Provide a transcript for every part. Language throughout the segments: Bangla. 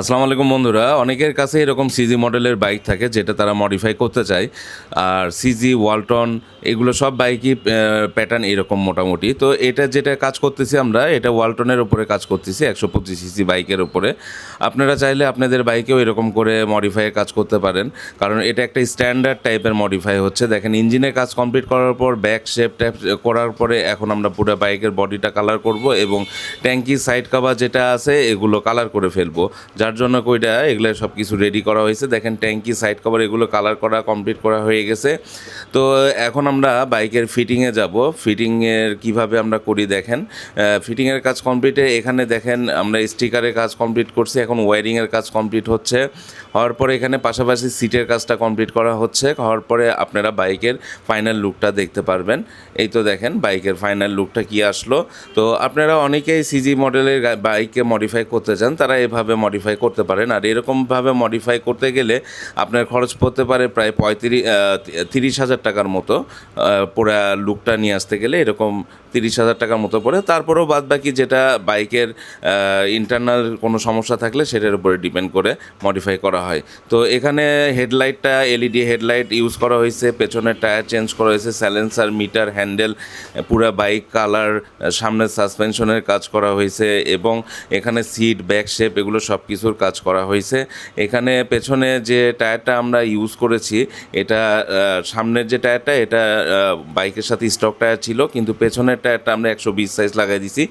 আসসালামু আলাইকুম বন্ধুরা। অনেকের কাছে এরকম সিজি মডেলের বাইক থাকে যেটা তারা মডিফাই করতে চায়। আর সিজি ওয়ালটন এগুলো সব বাইকই প্যাটার্ন এরকম মোটামুটি। তো এটা যেটা কাজ করতেছি আমরা, এটা ওয়ালটনের উপরে কাজ করতেছি, একশো পঁচিশ সিসি বাইকের উপরে। আপনারা চাইলে আপনাদের বাইকেও এরকম করে মডিফাইয়ের কাজ করতে পারেন। কারণ এটা একটা স্ট্যান্ডার্ড টাইপের মডিফাই হচ্ছে। দেখেন ইঞ্জিনের কাজ কমপ্লিট করার পর ব্যাক শেপ ট্যাপ করার পরে এখন আমরা পুরো বাইকের বডিটা কালার করব এবং ট্যাঙ্কি সাইড কাভার যেটা আছে, এগুলো কালার করে ফেলব। যার জন্য কইটা এগুলো সব কিছু রেডি করা হয়েছে। দেখেন ট্যাঙ্কি সাইড কভার এগুলো কালার করা কমপ্লিট করা হয়ে গেছে। তো, এখন আমরা বাইকের ফিটিংয়ে যাব। ফিটিংয়ের কীভাবে আমরা করি দেখেন। ফিটিংয়ের কাজ কমপ্লিটে এখানে দেখেন আমরা স্টিকারের কাজ কমপ্লিট করছি। এখন ওয়ারিংয়ের কাজ কমপ্লিট হচ্ছে। হওয়ার পরে এখানে পাশাপাশি সিটের কাজটা কমপ্লিট করা হচ্ছে। হওয়ার পরে আপনারা বাইকের ফাইনাল লুকটা দেখতে পারবেন। এই তো দেখেন বাইকের ফাইনাল লুকটা কি আসলো। তো, আপনারা অনেকেই সিজি মডেলের বাইককে মডিফাই করতে চান, তারা এভাবে মডিফাই করতে পারেন। আর এরকমভাবে মডিফাই করতে গেলে আপনার খরচ পড়তে পারে প্রায় পঁয়ত্রিশ তিরিশ হাজার টাকার মতো পুরা লুকটা নিয়ে আসতে গেলে এরকম তিরিশ হাজার টাকার মতো পড়ে, তারপরেও বাদ বাকি যেটা বাইকের ইন্টারনাল কোনো সমস্যা থাকলে সেটার উপরে ডিপেন্ড করে মডিফাই করা হয়। তো এখানে হেডলাইটটা এলইডি হেডলাইট ইউজ করা হয়েছে, পেছনের টায়ার চেঞ্জ করা হয়েছে স্যালেন্সার মিটার হ্যান্ডেল পুরো বাইক কালার সামনের সাসপেনশনের কাজ করা হয়েছে এবং এখানে সিট ব্যাক শেপ এগুলো সব কিছুর কাজ করা হয়েছে। এখানে পেছনে যে টায়ারটা আমরা ইউজ করেছি, এটা সামনের যে টায়ারটা এটা বাইকের সাথে স্টক টায়ার ছিল, কিন্তু পেছনের টায়ারটা আমরা একশো বিশ সাইজ লাগাই দিছি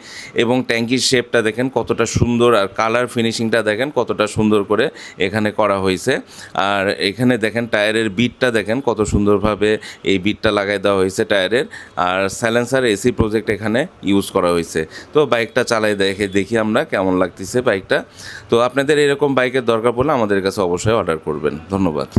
এবং ট্যাঙ্কির শেপটা দেখেন কতটা সুন্দর আর কালার ফিনিশিংটা দেখেন কতটা সুন্দর করে এখানে করা হয়েছে। আর এখানে দেখেন টায়ারের বিটটা দেখেন কত সুন্দরভাবে এই বিটটা লাগাই দেওয়া হয়েছে টায়ারের। আর সাইলেন্সার এসি প্রজেক্ট এখানে ইউজ করা হয়েছে। তো বাইকটা চালাই দেখে দেখি আমরা কেমন লাগতেছে বাইকটা তো আপনাদের এরকম বাইকের দরকার পড়লে আমাদের কাছে অবশ্যই অর্ডার করবেন। ধন্যবাদ।